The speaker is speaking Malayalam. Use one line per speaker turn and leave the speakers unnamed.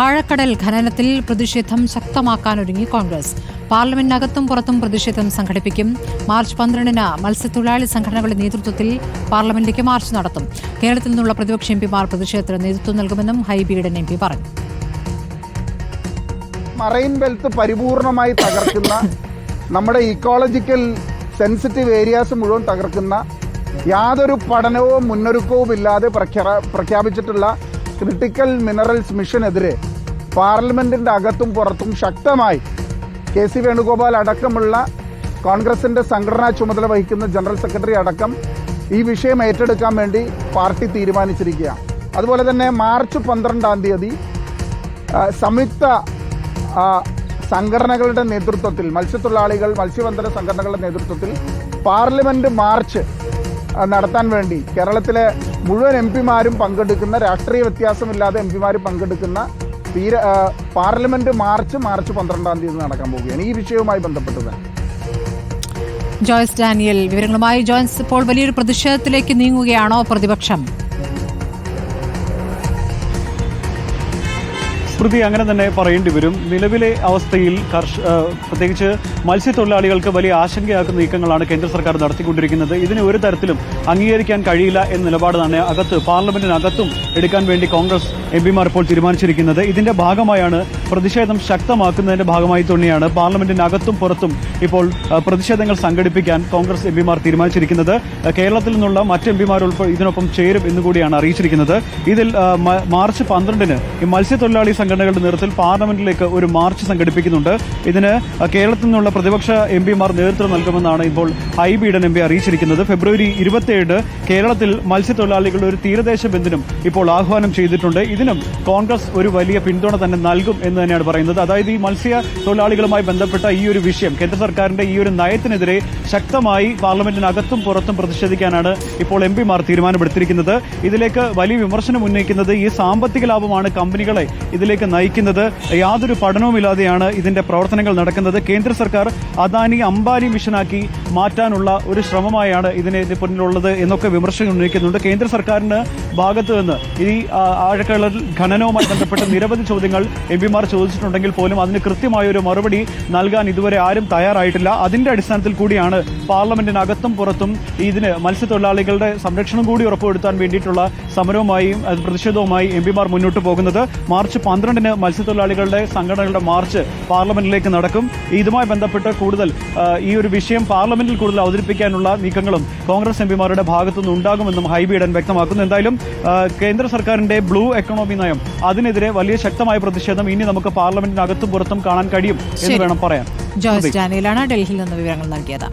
ആഴക്കടൽ ഖനനത്തിൽ പ്രതിഷേധം ശക്തമാക്കാനൊരുങ്ങി കോൺഗ്രസ്. പാർലമെന്റിനകത്തും പുറത്തും പ്രതിഷേധം സംഘടിപ്പിക്കും. മാർച്ച് പന്ത്രണ്ടിന് മത്സ്യത്തൊഴിലാളി സംഘടനകളുടെ നേതൃത്വത്തിൽ പാർലമെന്റിലേക്ക് മാർച്ച് നടത്തും. കേരളത്തിൽ നിന്നുള്ള പ്രതിപക്ഷ എംപിമാർ പ്രതിഷേധത്തിന് നേതൃത്വം നൽകുമെന്നും ഹൈബിയുടെ എം പി പറഞ്ഞു.
മറൈൻ ബെൽറ്റ് പരിപൂർണമായി തകർക്കുന്ന നമ്മുടെ ഇക്കോളജിക്കൽ സെൻസിറ്റീവ് ഏരിയാസ് മുഴുവൻ തകർക്കുന്ന യാതൊരു പഠനവും മുന്നൊരുക്കവും ഇല്ലാതെ പ്രഖ്യാ- പ്രഖ്യാപിച്ചിട്ടുള്ള ക്രിട്ടിക്കൽ മിനറൽസ് മിഷനെതിരെ പാർലമെന്റിന്റെ അകത്തും പുറത്തും ശക്തമായി കെ സി വേണുഗോപാൽ അടക്കമുള്ള കോൺഗ്രസിന്റെ സംഘടനാ ചുമതല വഹിക്കുന്ന ജനറൽ സെക്രട്ടറി അടക്കം ഈ വിഷയം ഏറ്റെടുക്കാൻ വേണ്ടി പാർട്ടി തീരുമാനിച്ചിരിക്കുകയാണ്. അതുപോലെ തന്നെ മാർച്ച് പന്ത്രണ്ടാം തീയതി സംയുക്ത സംഘടനകളുടെ നേതൃത്വത്തിൽ മത്സ്യത്തൊഴിലാളികൾ മത്സ്യബന്ധന സംഘടനകളുടെ നേതൃത്വത്തിൽ പാർലമെന്റ് മാർച്ച് നടത്താൻ വേണ്ടി കേരളത്തിലെ മുഴുവൻ എം പിമാരും പങ്കെടുക്കുന്ന രാഷ്ട്രീയ വ്യത്യാസമില്ലാതെ എം പിമാർ പങ്കെടുക്കുന്ന തീര പാർലമെന്റ് മാർച്ച് മാർച്ച് പന്ത്രണ്ടാം തീയതി നടക്കാൻ പോവുകയാണ് ഈ വിഷയവുമായി ബന്ധപ്പെട്ടത്.
ജോയ്സ് ഡാനിയൽ വിവരങ്ങളുമായി ജോയ്സ് ഇപ്പോൾ വലിയൊരു പ്രതിഷേധത്തിലേക്ക് നീങ്ങുകയാണോ പ്രതിപക്ഷം?
സ്മൃതി അങ്ങനെ തന്നെ പറയേണ്ടി വരും. നിലവിലെ അവസ്ഥയിൽ കർഷ പ്രത്യേകിച്ച് മത്സ്യത്തൊഴിലാളികൾക്ക് വലിയ ആശങ്കയാക്കുന്ന നീക്കങ്ങളാണ് കേന്ദ്ര സർക്കാർ നടത്തിക്കൊണ്ടിരിക്കുന്നത്. ഇതിന് ഒരു തരത്തിലും അംഗീകരിക്കാൻ കഴിയില്ല എന്ന നിലപാട് തന്നെ അകത്ത് പാർലമെന്റിനകത്തും എടുക്കാൻ വേണ്ടി കോൺഗ്രസ് എം പിമാർ ഇപ്പോൾ തീരുമാനിച്ചിരിക്കുന്നത്. ഇതിന്റെ ഭാഗമായാണ് പ്രതിഷേധം ശക്തമാക്കുന്നതിന്റെ ഭാഗമായി തന്നെയാണ് പാർലമെന്റിനകത്തും പുറത്തും ഇപ്പോൾ പ്രതിഷേധങ്ങൾ സംഘടിപ്പിക്കാൻ കോൺഗ്രസ് എം പിമാർ തീരുമാനിച്ചിരിക്കുന്നത്. കേരളത്തിൽ നിന്നുള്ള മറ്റ് എം പിമാർ ഇതിനൊപ്പം ചേരും എന്നുകൂടിയാണ് അറിയിച്ചിരിക്കുന്നത്. ഇതിൽ മാർച്ച് പന്ത്രണ്ടിന് ഈ മത്സ്യത്തൊഴിലാളി സംഘടനകളുടെ നേതൃത്വത്തിൽ പാർലമെന്റിലേക്ക് ഒരു മാർച്ച് സംഘടിപ്പിക്കുന്നുണ്ട്. ഇതിന് കേരളത്തിൽ നിന്നുള്ള പ്രതിപക്ഷ എം പിമാർ നേതൃത്വം നൽകുമെന്നാണ് ഇപ്പോൾ ഐ ബീഡൻ എം പി അറിയിച്ചിരിക്കുന്നത്. ഫെബ്രുവരി ഇരുപത്തിയേഴ് കേരളത്തിൽ മത്സ്യത്തൊഴിലാളികളുടെ ഒരു തീരദേശ ബന്ധനും ഇപ്പോൾ ആഹ്വാനം ചെയ്തിട്ടുണ്ട്. ഇതിനും കോൺഗ്രസ് ഒരു വലിയ പിന്തുണ തന്നെ നൽകും എന്ന് തന്നെയാണ് പറയുന്നത്. അതായത് ഈ മത്സ്യ തൊഴിലാളികളുമായി ബന്ധപ്പെട്ട ഈ ഒരു വിഷയം കേന്ദ്ര സർക്കാരിന്റെ ഈ ഒരു നയത്തിനെതിരെ ശക്തമായി പാർലമെന്റിനകത്തും പുറത്തും പ്രതിഷേധിക്കാനാണ് ഇപ്പോൾ എം പിമാർ തീരുമാനമെടുത്തിരിക്കുന്നത്. ഇതിലേക്ക് വലിയ വിമർശനം ഉന്നയിക്കുന്നത് ഈ സാമ്പത്തിക ലാഭമാണ്. കമ്പനികളെ ഇതിലേക്ക് നയിക്കുന്നത് യാതൊരു പഠനവുമില്ലാതെയാണ് ഇതിന്റെ പ്രവർത്തനങ്ങൾ നടക്കുന്നത്. കേന്ദ്ര സർക്കാർ അദാനി അംബാനി മിഷനാക്കി മാറ്റാനുള്ള ഒരു ശ്രമമായാണ് ഇതിന് പിന്നിലുള്ളത് എന്നൊക്കെ വിമർശനം ഉന്നയിക്കുന്നുണ്ട്. കേന്ദ്ര സർക്കാരിന് ഭാഗത്ത് നിന്ന് ഈ ആഴക്കള ഖനനവുമായി ബന്ധപ്പെട്ട് നിരവധി ചോദ്യങ്ങൾ എം പിമാർ ചോദിച്ചിട്ടുണ്ടെങ്കിൽ പോലും അതിന് കൃത്യമായ ഒരു മറുപടി നൽകാൻ ഇതുവരെ ആരും തയ്യാറായിട്ടില്ല. അതിന്റെ അടിസ്ഥാനത്തിൽ കൂടിയാണ് പാർലമെന്റിനകത്തും പുറത്തും ഇതിന് മത്സ്യത്തൊഴിലാളികളുടെ സംരക്ഷണം കൂടി ഉറപ്പുവരുത്താൻ വേണ്ടിയിട്ടുള്ള സമരവുമായും പ്രതിഷേധവുമായി എം പിമാർ മുന്നോട്ട് പോകുന്നത്. മാർച്ച് പന്ത്രണ്ടിന് മത്സ്യത്തൊഴിലാളികളുടെ സംഘടനകളുടെ മാർച്ച് പാർലമെന്റിലേക്ക് നടക്കും. ഇതുമായി ബന്ധപ്പെട്ട് കൂടുതൽ ഈ ഒരു വിഷയം പാർലമെന്റിൽ കൂടുതൽ അവതരിപ്പിക്കാനുള്ള നീക്കങ്ങളും കോൺഗ്രസ് എം പിമാരുടെ ഭാഗത്തുനിന്ന് ഉണ്ടാകുമെന്നും ഹൈബീഡൻ വ്യക്തമാക്കുന്നു. എന്തായാലും കേന്ദ്ര സർക്കാരിന്റെ ബ്ലൂ എക്കണോമി നയം അതിനെതിരെ വലിയ ശക്തമായ പ്രതിഷേധം ഇനി നമുക്ക് പാർലമെന്റിനകത്തും പുറത്തും കാണാൻ കഴിയും എന്ന്. വേണം പറയാൻ.
ജോയ്സ് ഡാനിയലാണ് ഡൽഹിയിൽ നിന്ന് വിവരങ്ങൾ നൽകിയത്.